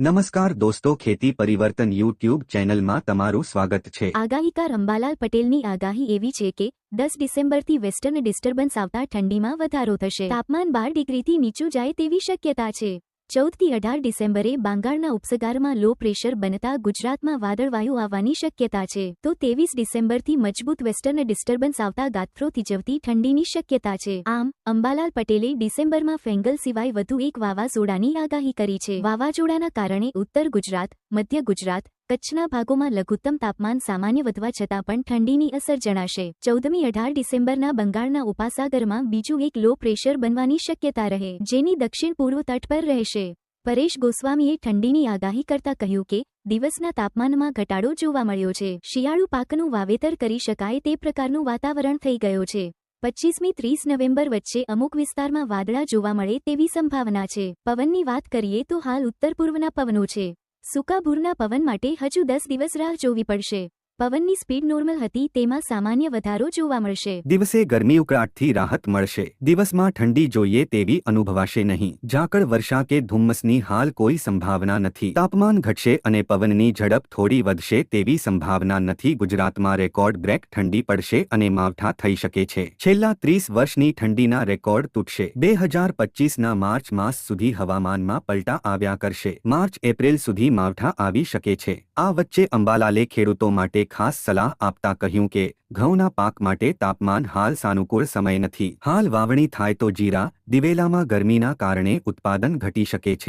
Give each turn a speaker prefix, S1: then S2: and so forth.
S1: નમસ્કાર દોસ્તો, ખેતી પરિવર્તન યુટ્યુબ ચેનલમાં તમારું સ્વાગત છે.
S2: આગાહીકાર અંબાલાલ પટેલની આગાહી એવી છે કે, દસ ડિસેમ્બરથી વેસ્ટર્ન ડિસ્ટર્બન્સ આવતા ઠંડીમાં વધારો થશે. તાપમાન બાર ડિગ્રીથી નીચું જાય તેવી શક્યતા છે. ચૌદથી અઢાર ડિસેમ્બરે બંગાળના ઉપસગારમાં લો પ્રેશર બનતા ગુજરાતમાં વાદળવાયુ આવવાની શક્યતા છે. તો ત્રેવીસ ડિસેમ્બરથી મજબૂત વેસ્ટર્ન ડિસ્ટર્બન્સ આવતા ગાત્રો થીજવતી ઠંડીની શક્યતા છે. આમ, અંબાલાલ પટેલે ડિસેમ્બરમાં ફેંગલ સિવાય વધુ એક વાવાઝોડાની આગાહી કરી છે. વાવાઝોડાના કારણે ઉત્તર ગુજરાત, મધ્ય ગુજરાત કચ્છના ભાગોમાં લઘુત્તમ તાપમાન સામાન્ય વધવા છતાં પણ ઠંડીની અસર જણાશે. ચૌદમી અઢાર ડિસેમ્બરના બંગાળના ઉપાસાગરમાં બીજું એક લો પ્રેશર બનવાની શક્યતા રહે, જેની દક્ષિણ પૂર્વ તટ પર રહેશે. પરેશ ગોસ્વામીએ ઠંડીની આગાહી કરતા કહ્યું કે, દિવસના તાપમાનમાં ઘટાડો જોવા મળ્યો છે. શિયાળુ પાકનું વાવેતર કરી શકાય તે પ્રકારનું વાતાવરણ થઈ ગયો છે. પચ્ચીસમી ત્રીસ નવેમ્બર વચ્ચે અમુક વિસ્તારમાં વાદળા જોવા મળે તેવી સંભાવના છે. પવનની વાત કરીએ તો હાલ ઉત્તર પૂર્વના પવનો છે. સૂકા ભૂરના પવન માટે હજુ દસ દિવસ રાહ જોવી પડશે. પવનની સ્પીડ નોર્મલ હતી, તેમાં સામાન્ય વધારો જોવા મળશે.
S1: દિવસે ગરમી ઉકળાટથી રાહત મળશે. દિવસમાં ઠંડી જોઈએ તેવી અનુભવાશે નહીં. ઝાકળ વર્ષા કે ધુમ્મસની હાલ કોઈ સંભાવના નથી. તાપમાન ઘટશે અને પવનની ઝડપ થોડી વધશે તેવી સંભાવના નથી. ગુજરાતમાં રેકોર્ડ બ્રેક ઠંડી પડશે અને માવઠા થઈ શકે છે. છેલ્લા ત્રીસ વર્ષની ઠંડીના રેકોર્ડ તૂટશે. બે હજાર પચીસના માર્ચ માસ સુધી હવામાનમાં પલટા આવ્યા કરશે. માર્ચ એપ્રિલ સુધી માવઠા આવી શકે છે. આ વચ્ચે અંબાલાલે ખેડૂતો માટે ખાસ સલાહ આપતા કહ્યું કે, ઘઉંના પાક માટે તાપમાન હાલ સાનુકૂળ સમય નથી. હાલ વાવણી થાય તો જીરા, દિવેલામાં ગરમીના કારણે ઉત્પાદન ઘટી શકે છે.